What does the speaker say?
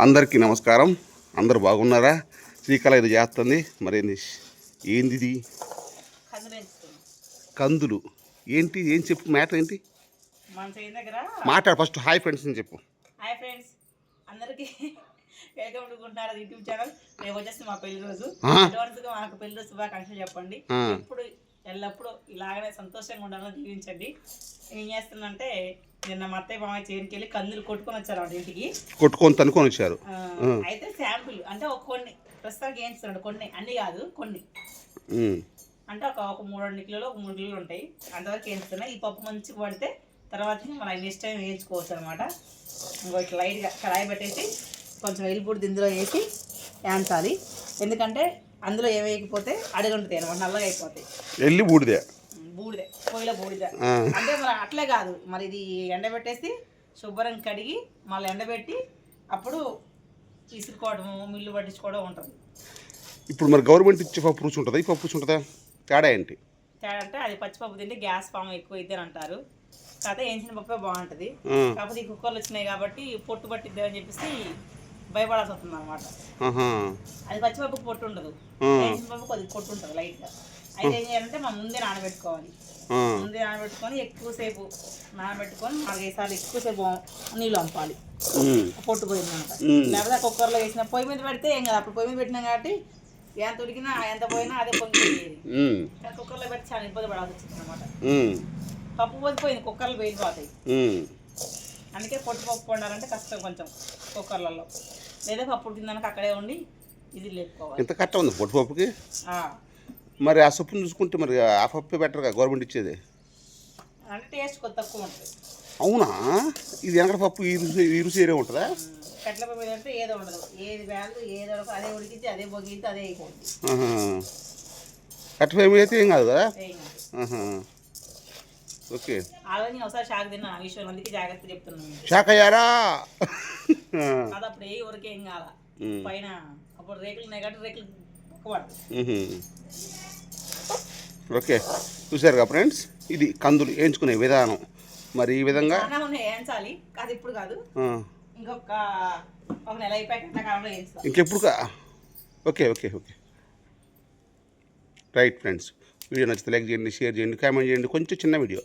అందరికీ నమస్కారం. అందరు బాగున్నారా? శ్రీకళ ఇది చేస్తుంది. మరి ఏంది? కందులు. ఏంటి? ఏం చెప్పు? మ్యాటర్ ఏంటి? మాట్లాడు ఫస్ట్. హాయ్ ఫ్రెండ్స్ అని చెప్పు. Hi friends. అందరికీ welcome to Guntara YouTube channel. రేపు వచ్చేసి మా పెళ్ళి రోజు. ఆ. అడ్వాన్స్గా మాకు పెళ్ళి రోజు శుభాకాంక్షలు చెప్పండి. ఎల్లప్పుడూ ఇలాగనే సంతోషంగా ఉండాలని జీవించండి. ఏం చేస్తున్నంటే నిన్న మా అత్తయ్య మామయ్య చేరికి వెళ్ళి కందులు కొట్టుకొని వచ్చారు వాళ్ళ ఇంటికి. కొట్టుకొని తనుకొని వచ్చారు. అయితే శాంపుల్ అంటే ఒక కొన్ని ప్రస్తుతానికి వేయించుతున్నాడు కొన్ని అన్ని కాదు కొన్ని. అంటే ఒక ఒక మూడు రెండు కిలోలు ఒక మూడు కిలోలు ఉంటాయి. అంతవరకు వేయించుతున్నా ఈ పప్పు మంచిగా పడితే తర్వాత మనం నెక్స్ట్ టైం వేయించుకోవచ్చు అనమాట ఇంకో ఇట్లా లైట్గా కడాయి పెట్టేసి కొంచెం వెలుపుడు ఇందులో వేసి వేయించాలి ఎందుకంటే అందులో ఏం వేయకపోతే అడుగు ఉంటుంది అనమాట నల్లగా అయిపోతాయి. వెళ్ళి బూడిదే. బూడిదే పొయ్యిలో బూడిద. అంటే మరి అట్లే కాదు మరి ఇది ఎండబెట్టేసి శుభ్రం కడిగి మళ్ళీ ఎండబెట్టి అప్పుడు ఇసురుకోవడము మిల్లు పట్టించుకోవడం ఉంటుంది. ఇప్పుడు మరి గవర్నమెంట్ ఇచ్చే పప్పు రుచి ఉంటుందా? ఈ పప్పు రుచి ఉంటుందా? తేడా ఏంటి? తేడా అంటే అది పచ్చిపప్పు తింటే గ్యాస్ ఫామ్ ఎక్కువ అయితే అంటారు. కాకపోతే వేయించిన పప్పే బాగుంటుంది. కాకపోతే ఈ కుక్కర్లు వచ్చినాయి కాబట్టి పొట్టు పట్టిద్ది అని చెప్పేసి భయపడాల్సి వస్తుంది అనమాట అది పచ్చిపప్పుకు పొట్టు ఉండదు పప్పు కొద్దిగా పొట్టు ఉంటుంది లైట్గా. అయితే ఏం చేయాలంటే మనం ముందే నానబెట్టుకోవాలి. ముందే నానబెట్టుకొని ఎక్కువసేపు నానబెట్టుకొని నాలుగైదు సార్లు ఎక్కువసేపు నీళ్ళు ఉమ్, పొట్టు పోయిందనమాట. లేకపోతే కుక్కర్లో వేసిన పొయ్యి మీద పెడితే ఏం కాదు. అప్పుడు పొయ్యి మీద పెట్టినాం కాబట్టి ఎంత ఉడికినా ఎంత పోయినా అదే పొంగిపోయేది కుక్కర్లో పెట్టి చాలా ఇబ్బంది పడాల్సి వచ్చింది అనమాట పప్పు పోయిపోయింది కుక్కర్లు ఉమ్. అందుకే పొట్టు పప్పు వండాలంటే కష్టం కొంచెం కుక్కర్లలో. లేదా పప్పు ఉడికిందనక అక్కడే ఉండి ఇది లేపుకోవాలి. ఎంత కట్ట ఉంది పొట్టు పప్పుకి? మరి ఆ సొప్పును చూసుకుంటే మరి ఆ పప్పే బెటర్గా గవర్నమెంట్ ఇచ్చేది? అంటే టేస్ట్ కొద్ది తక్కువ ఉంటుంది. అవునా? ఇది వెనకడ పప్పు ఈ రుచి ఈ రుచి ఏరే ఉంటుందా? కట్ల మీద అంటే ఏదో ఉండదు. ఏది వేలు ఏది అదే ఉడికితే అదే బొగితే అదే అయిపోతుంది. కట్ట ఫ్లేమ్ అయితే ఏం కాదు కదా? కాదు. ఓకే. ఆల్రెడీ నేను ఒకసారి షాక్ తిన్నా ఆ విషయం అందుకే జాగ్రత్త చెప్తున్నాను. షాక్ అయ్యారా? అది అప్పుడు ఏ ఊరికే ఏం కాల. ఉమ్. పైన అప్పుడు రేకులు ఉన్నాయి కాబట్టి రేకులు. ఓకే. చూసారుగా ఫ్రెండ్స్? ఇది కందులు వేయించుకునే విధానం. మరి ఈ విధంగా? వేయించాలి. కాదు ఇప్పుడు కాదు. ఇంకొక ఒక నెల ఇంకెప్పుడు okay okay okay. Right friends. Video నచ్చితే లైక్ చేయండి షేర్ చేయండి కామెంట్ చేయండి. కొంచెం చిన్న వీడియో.